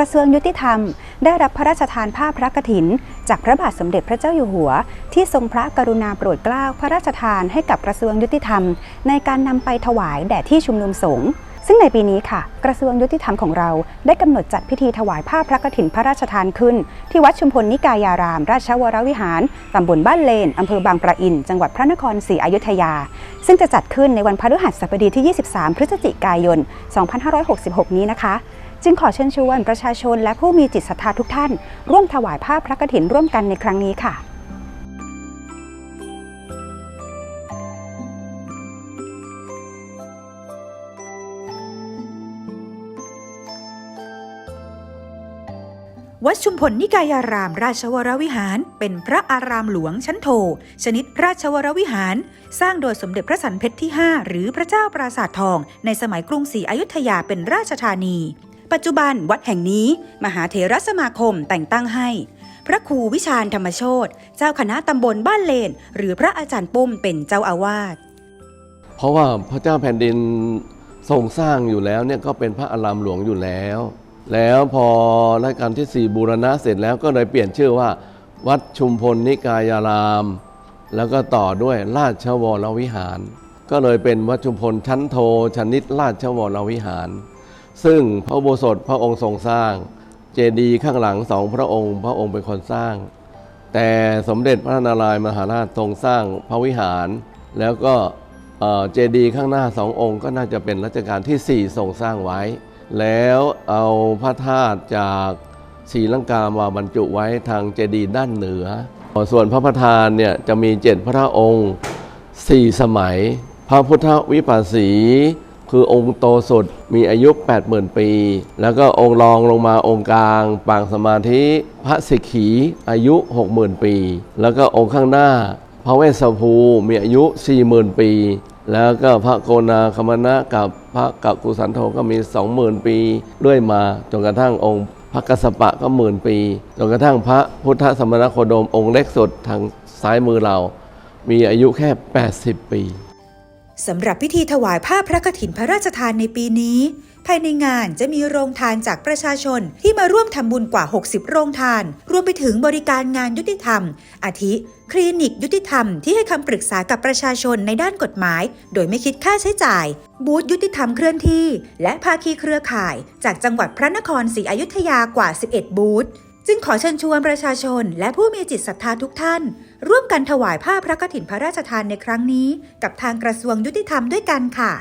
ระทรวงยุติธรรม ได้รับพระราชทานผ้าพระกฐิน จากพระบาทสมเด็จพระเจ้าอยู่หัว ที่ทรงพระกรุณาโปรดเกล้าพระราชทานให้กับกระทรวงยุติธรรม ในการนำไปถวายแด่ที่ชุมนุมสงฆ์ซึ่งในปีนี้ค่ะ กระทรวงยุติธรรมของเราได้กำหนดจัดพิธีถวายผ้าพระกฐินพระราชทานขึ้น ที่วัดชุมพลนิกายาราม ราชวรวิหารตำบลบ้านเลนอำเภอบางปะอิน จังหวัดพระนครศรีอยุธยา ซึ่งจะจัดขึ้นในวันพฤหัสบดีที่ 23 พฤศจิกายน 2566 นี้นะคะ จึงขอเชิญชวนประชาชนและผู้มีจิตศรัทธาทุกท่าน ร่วมถวายผ้าพระกฐินร่วมกันในครั้งนี้ค่ะวัดชุมพลนิกายารามราชวรวิหาร เป็นพระอารามหลวงชั้นโท ชนิดราชวรวิหาร สร้างโดยสมเด็จพระสันเพชรที่ 5 หรือพระเจ้าปราสาททอง ในสมัยกรุงศรีอยุธยาเป็นราชธานี ปัจจุบันวัดแห่งนี้ มหาเถรสมาคมแต่งตั้งให้ พระครูวิชาญธรรมโชตเจ้าคณะตำบลบ้านเลน หรือพระอาจารย์ปุ้มเป็นเจ้าอาวาสเพราะว่าพระเจ้าแผ่นดินทรงสร้างอยู่แล้วเนี่ยก็เป็นพระอารามหลวงอยู่แล้ว แล้วพอรัชกาลที่สี่บูรณะเสร็จแล้วก็เลยเปลี่ยนชื่อว่า วัดชุมพลนิกายาราม แล้วก็ต่อด้วยราชวรวิหาร ก็เลยเป็นวัดชุมพลชั้นโทชนิดราชวรวิหาร ซึ่งพระอุโบสถพระองค์ทรงสร้าง เจดีย์ข้างหลังสองพระองค์ พระองค์เป็นคนสร้าง แต่สมเด็จพระนารายณ์มหาราชทรงสร้างพระวิหาร แล้วก็เอ่อเจดีย์ข้างหน้าสององค์ ก็น่าจะเป็นรัชกาลที่ 4 ทรงสร้างไว้ แล้วเอาพระธาตุจากศรีลังกามาบรรจุไว้ทางเจดีย์ด้านเหนือ ส่วนพระประธานเนี่ยจะมีเจ็ดพระองค์สี่สมัย พระพุทธวิปัสสี คือองค์โตสุดมีอายุ 80,000 ปี แล้วก็องค์รองลงมาองค์กลางปางสมาธิพระสิกขีอายุ 60,000 ปี แล้วก็องค์ข้างหน้า พระเวสสภูมีอายุ 40,000 ปี แล้วก็พระโกนาคมนะกับพระกักุสันโธก็มี 20,000 ปีเรื่อยมาจนกระทั่งองค์พระกสสปะก็หมื่นปีจนกระทั่งพระพุทธสมณโคดมองค์เล็กสุดทางซ้ายมือเรา มีอายุแค่ 80 ปี สำหรับพิธีถวายผ้าพระกฐินพระราชทานในปีนี้ ภายในงานจะมีโรงทานจากประชาชนที่มาร่วมทำบุญกว่า 60 โรงทาน รวมไปถึงบริการงานยุติธรรม อาทิ คลินิกยุติธรรมที่ให้คำปรึกษากับประชาชนในด้านกฎหมาย โดยไม่คิดค่าใช้จ่าย บูธยุติธรรมเคลื่อนที่ และภาคีเครือข่าย จากจังหวัดพระนครศรีอยุธยากว่า 11 บูธ จึงขอเชิญชวนประชาชนและผู้มีจิตศรัทธาทุกท่าน ร่วมกันถวายผ้าพระกฐินพระราชทานในครั้งนี้ กับทางกระทรวงยุติธรรมด้วยกันค่ะ